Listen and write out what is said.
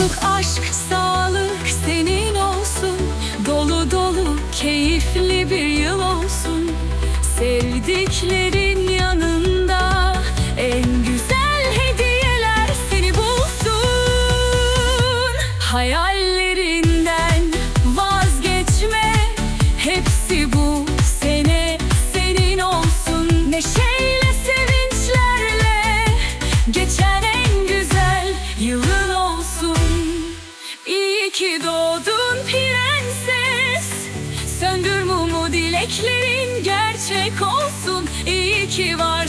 Mutluluk, aşk, sağlık senin olsun. Dolu dolu, keyifli bir yıl olsun. Sevdiklerin yanında En güzel hediyeler seni bulsun. Hayallerinden Doğdun prenses. Söndür mumu dileklerin gerçek olsun. İyi ki varsın